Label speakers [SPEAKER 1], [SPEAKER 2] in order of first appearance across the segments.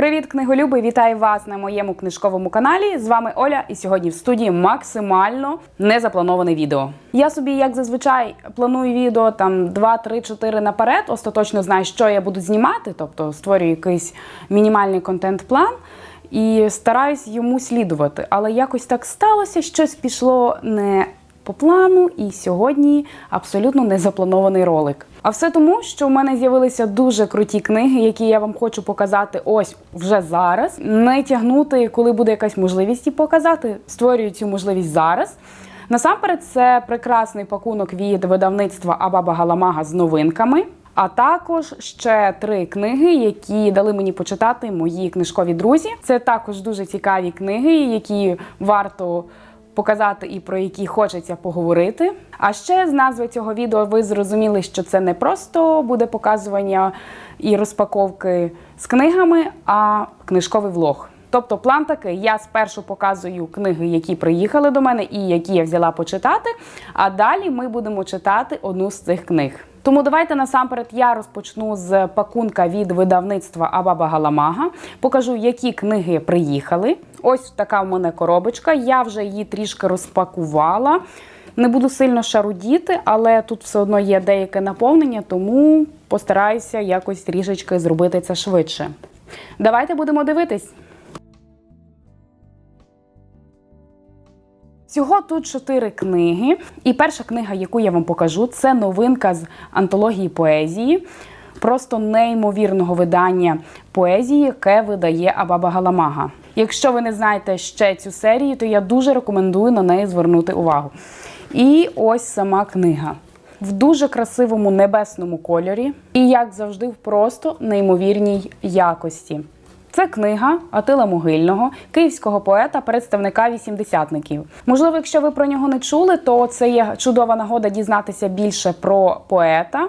[SPEAKER 1] Привіт, книголюби! Вітаю вас на моєму книжковому каналі. З вами Оля, і сьогодні в студії максимально незаплановане відео. Я собі, як зазвичай, планую відео там 2, 3, 4 наперед. Остаточно знаю, що я буду знімати, тобто створюю якийсь мінімальний контент-план. І стараюсь йому слідувати. Але якось так сталося, щось пішло не по плану, і сьогодні абсолютно незапланований ролик. А все тому, що в мене з'явилися дуже круті книги, які я вам хочу показати ось вже зараз. Не тягнути, коли буде якась можливість її показати. Створюю цю можливість зараз. Насамперед, це прекрасний пакунок від видавництва Абаба Галамага з новинками. А також ще три книги, які дали мені почитати мої книжкові друзі. Це також дуже цікаві книги, які варто показати і про які хочеться поговорити. А ще з назви цього відео ви зрозуміли, що це не просто буде показування і розпаковки з книгами, а книжковий влог. Тобто план такий: я спершу показую книги, які приїхали до мене і які я взяла почитати. А далі ми будемо читати одну з цих книг. Тому давайте насамперед я розпочну з пакунка від видавництва Абаба Галамага. Покажу, які книги приїхали. Ось така в мене коробочка. Я вже її трішки розпакувала. Не буду сильно шарудіти, але тут все одно є деяке наповнення, тому постараюся якось трішечки зробити це швидше. Давайте будемо дивитись. Всього тут чотири книги. І перша книга, яку я вам покажу, це новинка з антології поезії. Просто неймовірного видання поезії, яке видає Абаба Галамага. Якщо ви не знаєте ще цю серію, то я дуже рекомендую на неї звернути увагу. І ось сама книга в дуже красивому небесному кольорі, і, як завжди, в просто неймовірній якості. Це книга Атила Могильного, київського поета, представника вісімдесятників. Можливо, якщо ви про нього не чули, то це є чудова нагода дізнатися більше про поета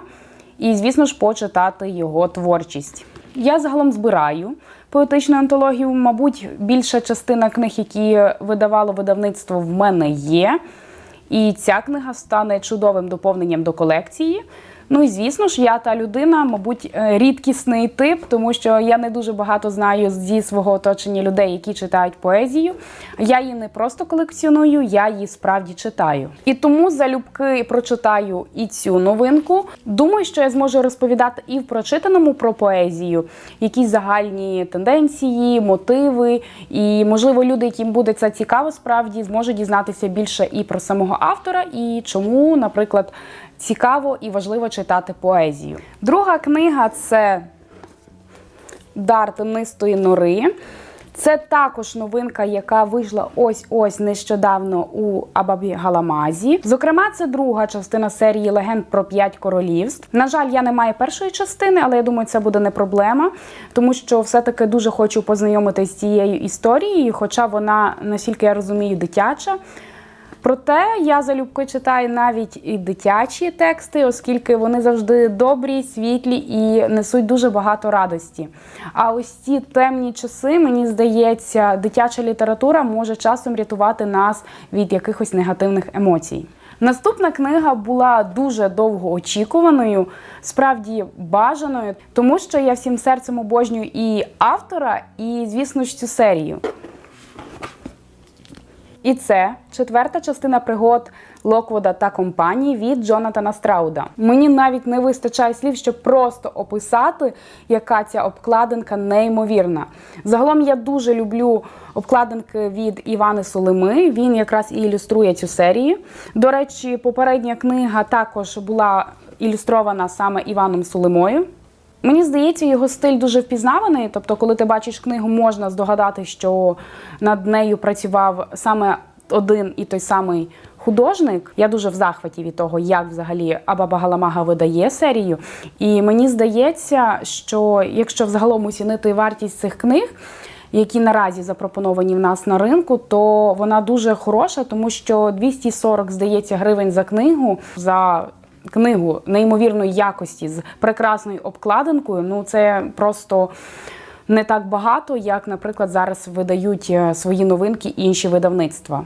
[SPEAKER 1] і, звісно ж, почитати його творчість. Я загалом збираю поетичну антологію. Мабуть, більша частина книг, які видавало видавництво, в мене є. І ця книга стане чудовим доповненням до колекції. Ну і звісно ж, я та людина, мабуть, е, рідкісний тип, тому що я не дуже багато знаю зі свого оточення людей, які читають поезію. Я її не просто колекціоную, я її справді читаю. І тому залюбки прочитаю і цю новинку. Думаю, що я зможу розповідати і в прочитаному про поезію, якісь загальні тенденції, мотиви. І, можливо, люди, яким буде це цікаво, справді зможуть дізнатися більше і про самого автора, і чому, наприклад, цікаво і важливо читати поезію. Друга книга це Дар тенистої нори. Це також новинка, яка вийшла ось-ось нещодавно у Абабі Галамазі. Зокрема, це друга частина серії легенд про п'ять королівств. На жаль, я не маю першої частини, але я думаю, це буде не проблема, тому що все-таки дуже хочу познайомитися з цією історією, хоча вона, наскільки я розумію, дитяча. Проте я залюбки читаю навіть і дитячі тексти, оскільки вони завжди добрі, світлі і несуть дуже багато радості. А ось ці темні часи, мені здається, дитяча література може часом рятувати нас від якихось негативних емоцій. Наступна книга була дуже довго очікуваною, справді бажаною, тому що я всім серцем обожнюю і автора, і, звісно ж, цю серію. І це четверта частина пригод Локвода та компанії від Джонатана Страуда. Мені навіть не вистачає слів, щоб просто описати, яка ця обкладинка неймовірна. Загалом я дуже люблю обкладинки від Івани Солими. Він якраз і ілюструє цю серію. До речі, попередня книга також була ілюстрована саме Іваном Солимою. Мені здається, його стиль дуже впізнаваний. Тобто, коли ти бачиш книгу, можна здогадати, що над нею працював саме один і той самий художник. Я дуже в захваті від того, як взагалі Абаба Галамага видає серію. І мені здається, що якщо взагалом оцінити вартість цих книг. Які наразі запропоновані в нас на ринку, то вона дуже хороша, тому що 240, здається, гривень за книгу за книгу неймовірної якості з прекрасною обкладинкою. Ну це просто не так багато, як, наприклад, зараз видають е, свої новинки інші видавництва.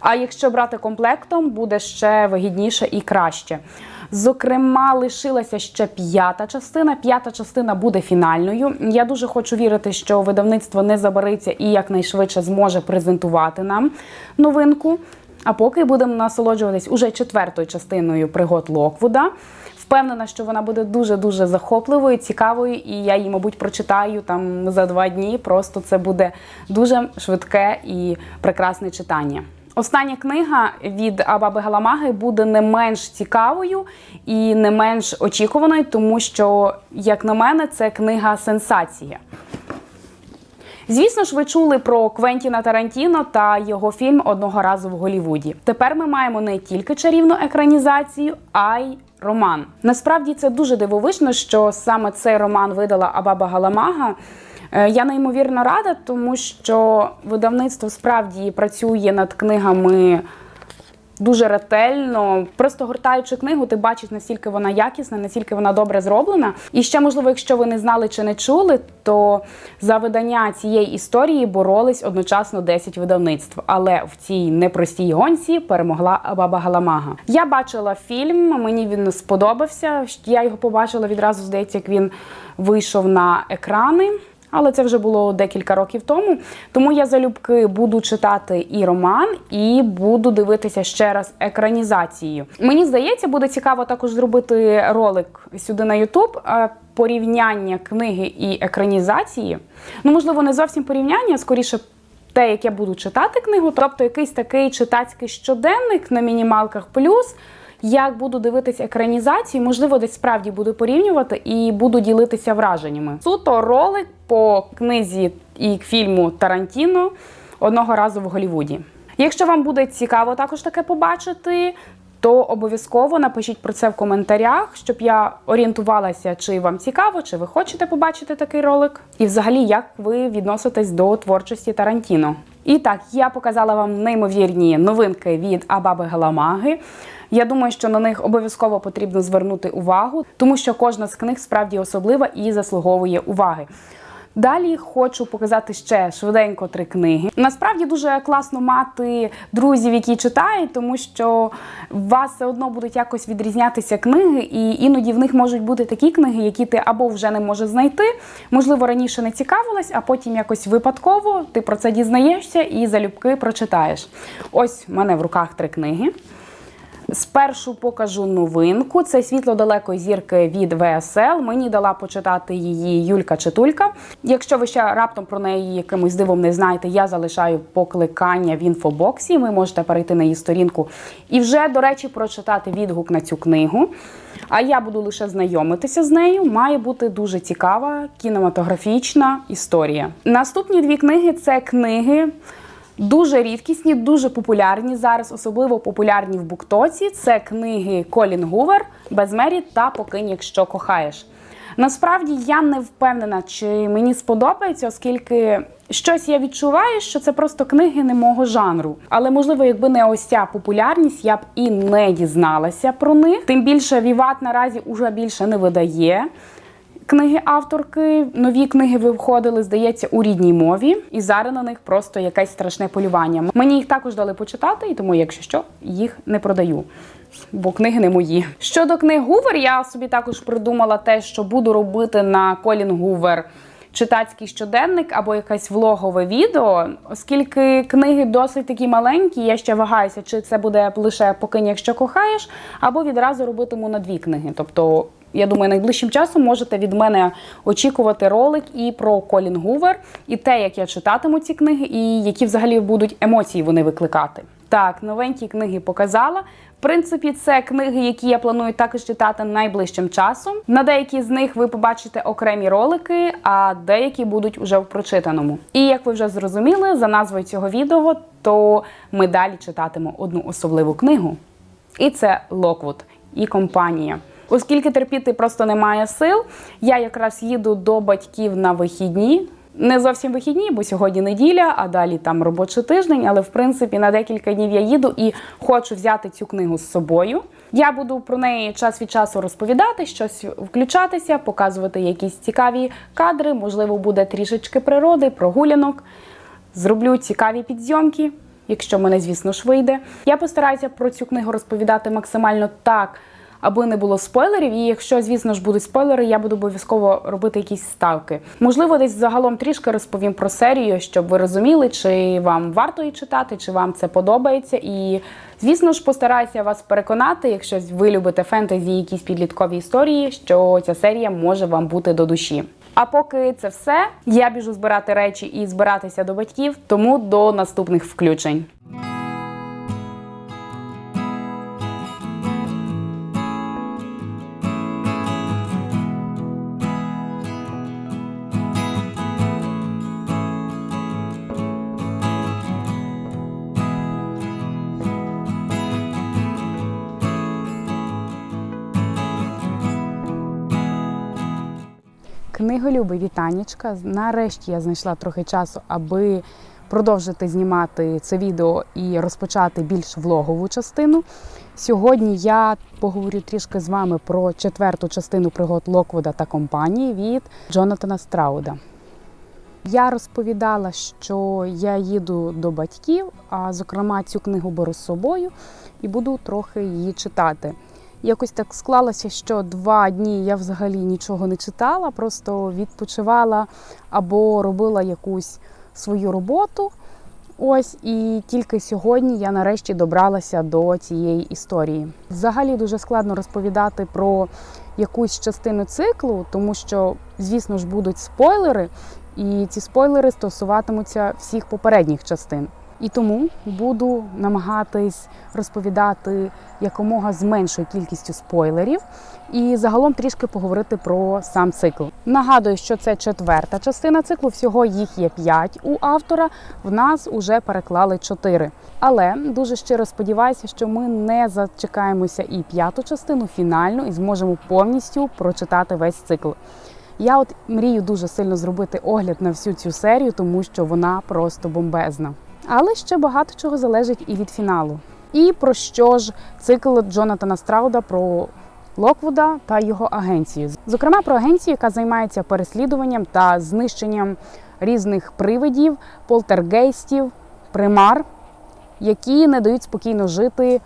[SPEAKER 1] А якщо брати комплектом, буде ще вигідніше і краще. Зокрема, лишилася ще п'ята частина. П'ята частина буде фінальною. Я дуже хочу вірити, що видавництво не забариться і якнайшвидше зможе презентувати нам новинку. А поки будемо насолоджуватись уже четвертою частиною пригод Локвуда. Впевнена, що вона буде дуже дуже захопливою, цікавою, і я її, мабуть, прочитаю там за два дні. Просто це буде дуже швидке і прекрасне читання. Остання книга від Абаби Галамаги буде не менш цікавою і не менш очікуваною, тому що, як на мене, це книга сенсація. Звісно ж, ви чули про Квентіна Тарантіно та його фільм одного разу в Голівуді. Тепер ми маємо не тільки чарівну екранізацію, а й роман. Насправді це дуже дивовижно, що саме цей роман видала Абаба Галамага. Е, Я неймовірно рада, тому що видавництво справді працює над книгами дуже ретельно. Просто гортаючи книгу, ти бачиш, наскільки вона якісна, наскільки вона добре зроблена. І ще, можливо, якщо ви не знали чи не чули, то за видання цієї історії боролись одночасно 10 видавництв. Але в цій непростій гонці перемогла Баба Галамага. Я бачила фільм, мені він сподобався. Я його побачила відразу, здається, як він вийшов на екрани. Але це вже було декілька років тому. Тому я залюбки буду читати і роман, і буду дивитися ще раз екранізацію. Мені здається, буде цікаво також зробити ролик сюди на Ютуб. е, Порівняння книги і екранізації. Ну, можливо, не зовсім порівняння, а скоріше те, як я буду читати книгу, тобто якийсь такий читацький щоденник на мінімалках плюс. Як буду дивитися екранізації, можливо, десь справді буду порівнювати і буду ділитися враженнями. Суто ролик по книзі і фільму Тарантіно одного разу в Голлівуді. Якщо вам буде цікаво також таке побачити, то обов'язково напишіть про це в коментарях, щоб я орієнтувалася, чи вам цікаво, чи ви хочете побачити такий ролик, і взагалі як ви відноситесь до творчості Тарантіно. І так, я показала вам неймовірні новинки від Абаби Галамаги. Я думаю, що на них обов'язково потрібно звернути увагу, тому що кожна з книг справді особлива і заслуговує уваги. Далі хочу показати ще швиденько три книги. Насправді дуже класно мати друзів, які читають, тому що вас все одно будуть якось відрізнятися книги, і іноді в них можуть бути такі книги, які ти або вже не можеш знайти, можливо, раніше не цікавилась, а потім якось випадково ти про це дізнаєшся і залюбки прочитаєш. Ось в мене в руках три книги. Спершу покажу новинку. Це світло далекої зірки від ВСЛ. Мені дала почитати її Юлька Читулька. Якщо ви ще раптом про неї якимось дивом не знаєте, я залишаю покликання в інфобоксі. Ви можете перейти на її сторінку і вже, до речі, прочитати відгук на цю книгу. А я буду лише знайомитися з нею. Має бути дуже цікава кінематографічна історія. Наступні дві книги це книги. Дуже рідкісні, дуже популярні зараз, особливо популярні в Буктоці. Це книги Колін Гувер, Безмері та Покинь, якщо кохаєш. Насправді я не впевнена, чи мені сподобається, оскільки щось я відчуваю, що це просто книги не мого жанру. Але можливо, якби не ось ця популярність, я б і не дізналася про них. Тим більше Віват наразі уже більше не видає книги авторки. Нові книги виходили, здається, у рідній мові, і зараз на них просто якесь страшне полювання. Мені їх також дали почитати, і тому, якщо що, їх не продаю. Бо книги не мої. Щодо книг Гувер, я собі також придумала те, що буду робити на Колін Гувер читацький щоденник або якесь влогове відео, оскільки книги досить такі маленькі, я ще вагаюся, чи це буде лише покинь, якщо кохаєш, або відразу робитиму на дві книги. Тобто, я думаю, найближчим часом можете від мене очікувати ролик і про Колін Гувер, і те, як я читатиму ці книги, і які взагалі будуть емоції вони викликати. Так, новенькі книги показала. В принципі, це книги, які я планую також читати найближчим часом. На деякі з них ви побачите окремі ролики, а деякі будуть уже в прочитаному. І як ви вже зрозуміли, за назвою цього відео, то ми далі читатимо одну особливу книгу. І це Локвуд і компанія. Оскільки терпіти просто немає сил, я якраз їду до батьків на вихідні. Не зовсім вихідні, бо сьогодні неділя, а далі там робочий тиждень. Але в принципі на декілька днів я їду і хочу взяти цю книгу з собою. Я буду про неї час від часу розповідати, щось включатися, показувати якісь цікаві кадри. Можливо, буде трішечки природи, прогулянок. Зроблю цікаві підзйомки. якщо мене, звісно ж, вийде. Я постараюся про цю книгу розповідати максимально так, аби не було спойлерів. І якщо, звісно ж, будуть спойлери, я буду обов'язково робити якісь ставки. Можливо, десь загалом трішки розповім про серію, щоб ви розуміли, чи вам варто її читати, чи вам це подобається. І, звісно ж, постараюся вас переконати, якщо ви любите фентезі, якісь підліткові історії, що ця серія може вам бути до душі. А поки це все, я біжу збирати речі і збиратися до батьків, тому до наступних включень. Книголюби вітанічка. Нарешті я знайшла трохи часу, аби продовжити знімати це відео і розпочати більш влогову частину. Сьогодні я поговорю трішки з вами про четверту частину пригод Локвуда та компанії від Джонатана Страуда. Я розповідала, що я їду до батьків, а зокрема цю книгу беру з собою і буду трохи її читати. Якось так склалося, що два дні я взагалі нічого не читала, просто відпочивала або робила якусь свою роботу. Ось і тільки сьогодні я нарешті добралася до цієї історії. Взагалі дуже складно розповідати про якусь частину циклу, тому що, звісно ж, будуть спойлери, і ці спойлери стосуватимуться всіх попередніх частин. І тому буду намагатись розповідати якомога з меншою кількістю спойлерів і загалом трішки поговорити про сам цикл. Нагадую, що це четверта частина циклу. Всього їх є п'ять у автора. В нас уже переклали чотири. Але дуже щиро сподіваюся, що ми не зачекаємося і п'яту частину фінальну і зможемо повністю прочитати весь цикл. Я от мрію дуже сильно зробити огляд на всю цю серію, тому що вона просто бомбезна. Але ще багато чого залежить і від фіналу. І про що ж цикл Джонатана Страуда про Локвуда та його агенцію? Зокрема, про агенцію, яка займається переслідуванням та знищенням різних привидів, полтергейстів, примар, які не дають спокійно жити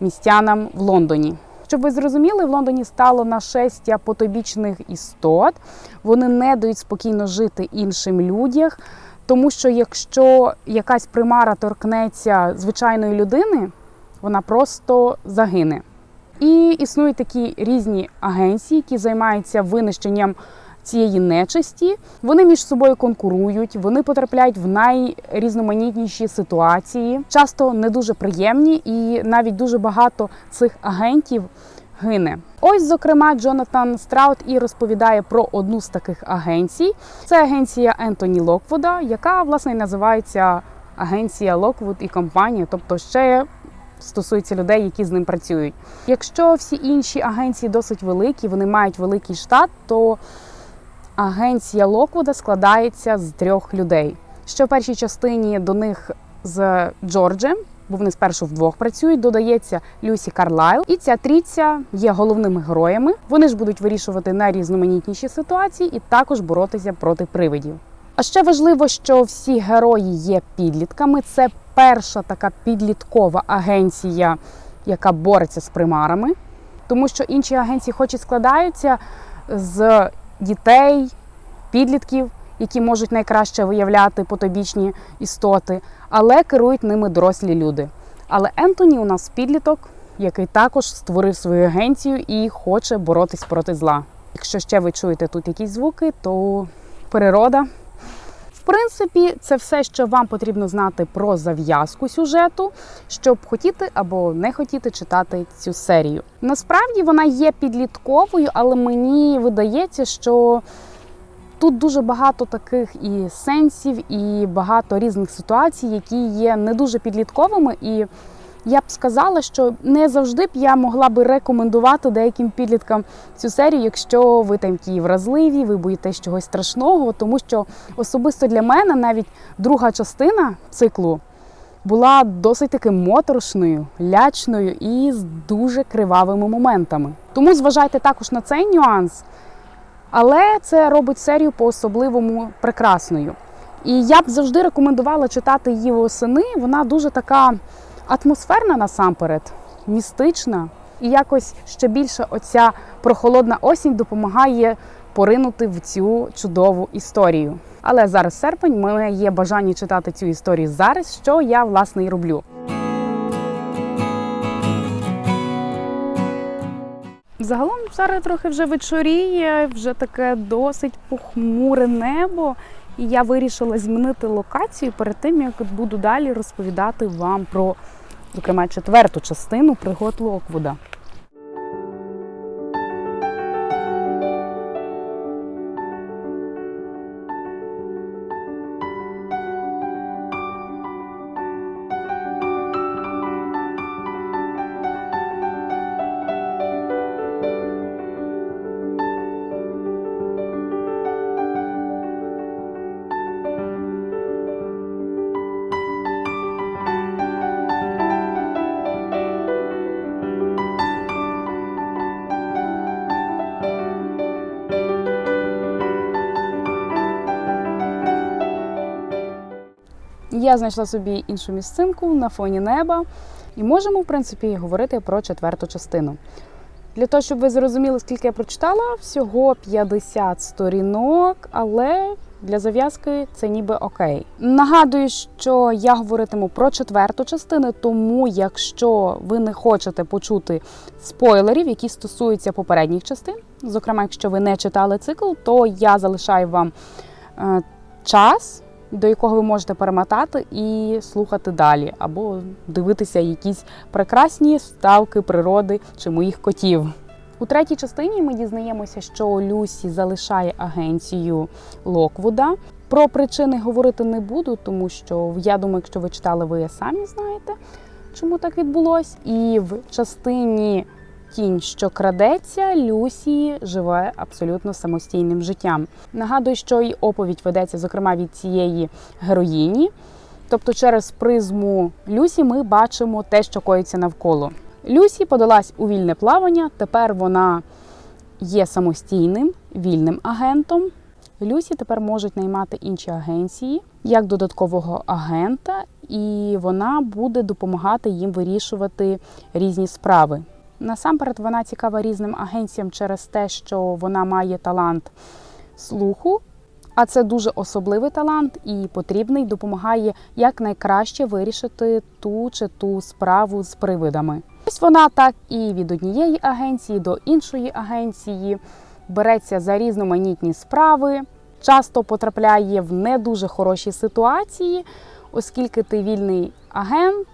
[SPEAKER 1] містянам в Лондоні. Щоб ви зрозуміли, в Лондоні стало нашестя потобічних істот. Вони не дають спокійно жити іншим людям. Тому що якщо якась примара торкнеться звичайної людини, вона просто загине. І існують такі різні агенції, які займаються винищенням цієї нечисті. Вони між собою конкурують, вони потрапляють в найрізноманітніші ситуації, часто не дуже приємні, і навіть дуже багато цих агентів гине. Ось, зокрема, Джонатан Страут і розповідає про одну з таких агенцій. Це агенція Ентоні Локвуда, яка власне і називається Агенція Локвуд і компанія, тобто ще стосується людей, які з ним працюють. Якщо всі інші агенції досить великі, вони мають великий штат, то агенція Локвуда складається з трьох людей. Що в першій частині до них з Джорджем, бо вони спершу вдвох працюють. Додається Люсі Карлайл, і ця трійця є головними героями. Вони ж будуть вирішувати найрізноманітніші ситуації і також боротися проти привидів. А ще важливо, що всі герої є підлітками. Це перша така підліткова агенція, яка бореться з примарами, тому що інші агенції, хоч і складаються з дітей, підлітків, які можуть найкраще виявляти потобічні істоти, але керують ними дорослі люди. Але Ентоні у нас підліток, який також створив свою агенцію і хоче боротись проти зла. Якщо ще ви чуєте тут якісь звуки, то природа. В принципі, це все, що вам потрібно знати про зав'язку сюжету, щоб хотіти або не хотіти читати цю серію. Насправді вона є підлітковою, але мені видається, що тут дуже багато таких і сенсів, і багато різних ситуацій, які є не дуже підлітковими. І я б сказала, що не завжди б я могла би рекомендувати деяким підліткам цю серію, якщо ви там ті вразливі, ви боїтесь чогось страшного, тому що особисто для мене навіть друга частина циклу була досить таки моторошною, лячною і з дуже кривавими моментами. Тому зважайте також на цей нюанс. Але це робить серію по-особливому прекрасною. І я б завжди рекомендувала читати її восени. Вона дуже така атмосферна насамперед, містична. І якось ще більше оця прохолодна осінь допомагає поринути в цю чудову історію. Але зараз серпень, мене є бажання читати цю історію зараз, що я власне і роблю. Загалом зараз трохи вже вечоріє, вже таке досить похмуре небо. І я вирішила змінити локацію перед тим, як буду далі розповідати вам про, зокрема, четверту частину пригод Локвуда. Я знайшла собі іншу місцинку на фоні неба, і можемо, в принципі, говорити про четверту частину. Для того, щоб ви зрозуміли, скільки я прочитала, всього 50 сторінок, але для зав'язки це ніби окей. Нагадую, що я говоритиму про четверту частину, тому якщо ви не хочете почути спойлерів, які стосуються попередніх частин, зокрема, якщо ви не читали цикл, то я залишаю вам е, час до якого ви можете перемотати і слухати далі, або дивитися якісь прекрасні вставки природи чи моїх котів. У третій частині ми дізнаємося, що Люсі залишає агенцію Локвуда. Про причини говорити не буду, тому що я думаю, якщо ви читали, ви самі знаєте, чому так відбулось. І в частині Тінь, що крадеться, Люсі живе абсолютно самостійним життям. Нагадую, що і оповідь ведеться, зокрема, від цієї героїні. Тобто, через призму Люсі ми бачимо те, що коїться навколо. Люсі подалась у вільне плавання. Тепер вона є самостійним вільним агентом. Люсі тепер можуть наймати інші агенції як додаткового агента, і вона буде допомагати їм вирішувати різні справи. Насамперед, вона цікава різним агенціям через те, що вона має талант слуху, а це дуже особливий талант і потрібний, допомагає якнайкраще вирішити ту чи ту справу з привидами. Ось вона так і від однієї агенції до іншої агенції береться за різноманітні справи, часто потрапляє в не дуже хороші ситуації, оскільки ти вільний агент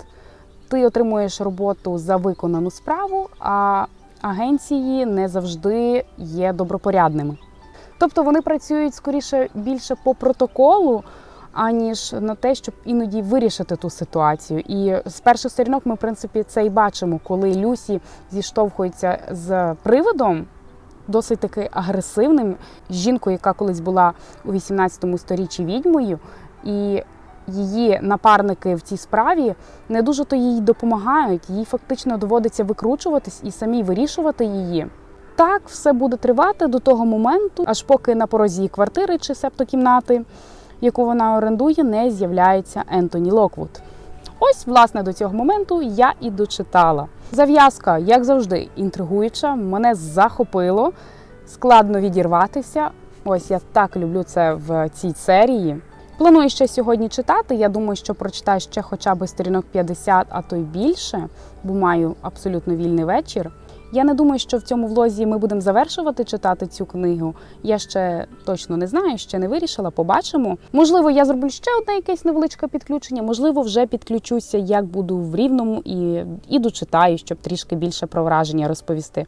[SPEAKER 1] ти отримуєш роботу за виконану справу, а агенції не завжди є добропорядними. Тобто вони працюють скоріше більше по протоколу, аніж на те, щоб іноді вирішити ту ситуацію. І з перших сторінок ми, в принципі, це і бачимо, коли Люсі зіштовхується з приводом. Досить таки агресивним жінкою, яка колись була у 18 сторіччі відьмою, і її напарники в цій справі не дуже то їй допомагають. Їй фактично доводиться викручуватись і самі вирішувати її. Так все буде тривати до того моменту, аж поки на порозі квартири чи септокімнати, яку вона орендує, не з'являється Ентоні Локвуд. Ось, власне, до цього моменту я і дочитала. Зав'язка, як завжди, інтригуюча, мене захопило, складно відірватися. Ось я так люблю це в цій серії. Планую ще сьогодні читати. Я думаю, що прочитаю ще хоча б сторінок 50, а то й більше, бо маю абсолютно вільний вечір. Я не думаю, що в цьому влозі ми будемо завершувати читати цю книгу. Я ще точно не знаю, ще не вирішила. Побачимо. Можливо, я зроблю ще одне якесь невеличке підключення. Можливо, вже підключуся, як буду в рівному і, і дочитаю, щоб трішки більше про враження розповісти.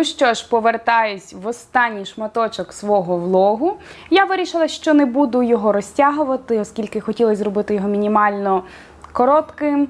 [SPEAKER 1] Ну що ж, повертаюсь в останній шматочок свого влогу. Я вирішила, що не буду його розтягувати, оскільки хотіла зробити його мінімально коротким,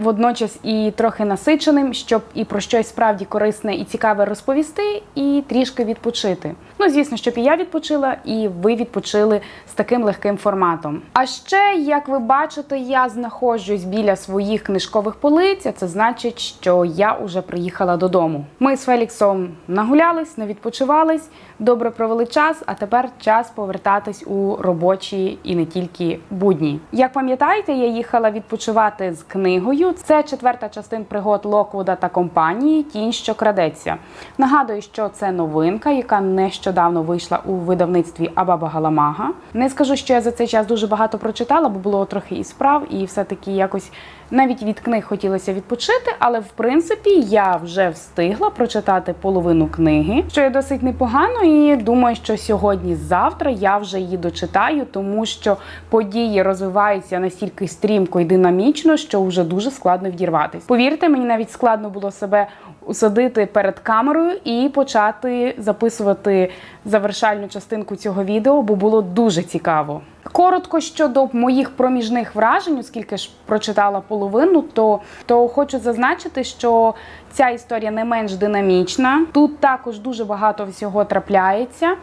[SPEAKER 1] водночас і трохи насиченим, щоб і про щось справді корисне і цікаве розповісти, і трішки відпочити. Ну, звісно, щоб і я відпочила, і ви відпочили з таким легким форматом. А ще, як ви бачите, я знаходжусь біля своїх книжкових полиць. а Це значить, що я вже приїхала додому. Ми з Феліксом нагулялись, не відпочивались, добре провели час, а тепер час повертатись у робочі і не тільки будні. Як пам'ятаєте, я їхала відпочивати з книгою. Це четверта частина пригод Локвуда та компанії Тінь, що крадеться. Нагадую, що це новинка, яка нещодавно вийшла у видавництві Абаба Галамага. Не скажу, що я за цей час дуже багато прочитала, бо було трохи і справ, і все-таки якось навіть від книг хотілося відпочити. Але в принципі я вже встигла прочитати половину книги, що є досить непогано, і думаю, що сьогодні-завтра я вже її дочитаю, тому що події розвиваються настільки стрімко і динамічно, що вже дуже складно вдірватись. Повірте, мені навіть складно було себе усадити перед камерою і почати записувати завершальну частинку цього відео, бо було дуже цікаво. Коротко щодо моїх проміжних вражень, оскільки ж прочитала половину, то, то хочу зазначити, що ця історія не менш динамічна. Тут також дуже багато всього трапляється.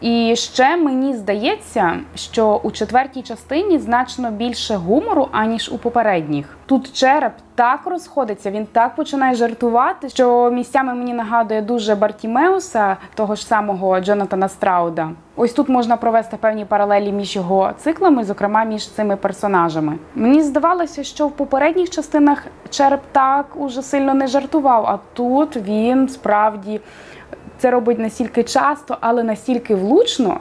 [SPEAKER 1] І ще мені здається, що у четвертій частині значно більше гумору, аніж у попередніх. Тут череп так розходиться, він так починає жартувати, що місцями мені нагадує дуже Бартімеуса, того ж самого Джонатана Страуда. Ось тут можна провести певні паралелі між його циклами, зокрема між цими персонажами. Мені здавалося, що в попередніх частинах череп так уже сильно не жартував, а тут він справді це робить настільки часто, але настільки влучно.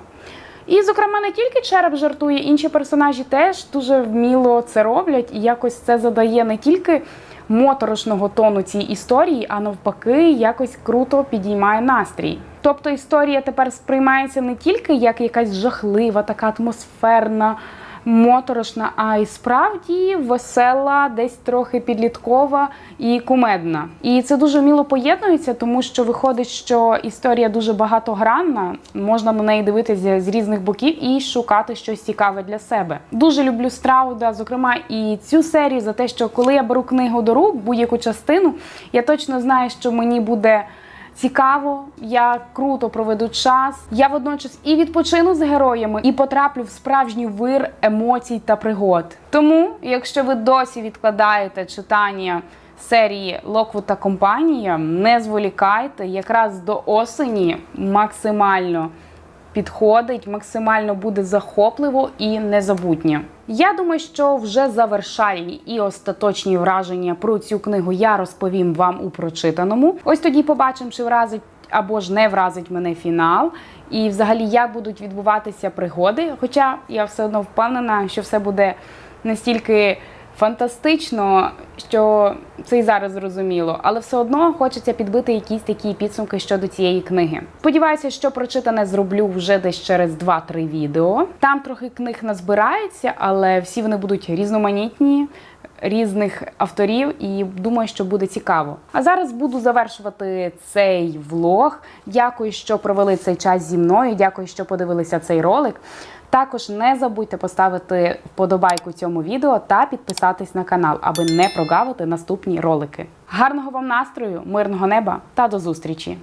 [SPEAKER 1] І, зокрема, не тільки череп жартує, інші персонажі теж дуже вміло це роблять, і якось це задає не тільки моторошного тону цій історії, а навпаки, якось круто підіймає настрій. Тобто історія тепер сприймається не тільки як якась жахлива, така атмосферна моторошна, а й справді весела, десь трохи підліткова і кумедна. І це дуже вміло поєднується, тому що виходить, що історія дуже багатогранна, можна на неї дивитися з різних боків і шукати щось цікаве для себе. Дуже люблю Страуда, зокрема, і цю серію за те, що коли я беру книгу до рук, будь-яку частину, я точно знаю, що мені буде цікаво, я круто проведу час. Я водночас і відпочину з героями, і потраплю в справжній вир емоцій та пригод. Тому, якщо ви досі відкладаєте читання серії Локвуд та компанія, не зволікайте, якраз до осені максимально підходить, максимально буде захопливо і незабутнє. Я думаю, що вже завершальні і остаточні враження про цю книгу я розповім вам у прочитаному. Ось тоді побачимо, чи вразить або ж не вразить мене фінал, і взагалі як будуть відбуватися пригоди. Хоча я все одно впевнена, що все буде настільки фантастично, що це і зараз зрозуміло, але все одно хочеться підбити якісь такі підсумки щодо цієї книги. Сподіваюся, що прочитане зроблю вже десь через 2-3 відео. Там трохи книг назбирається, але всі вони будуть різноманітні. Різних авторів, і думаю, що буде цікаво. А зараз буду завершувати цей влог. Дякую, що провели цей час зі мною. Дякую, що подивилися цей ролик. Також не забудьте поставити вподобайку цьому відео та підписатись на канал, аби не прогавити наступні ролики. Гарного вам настрою, мирного неба та до зустрічі!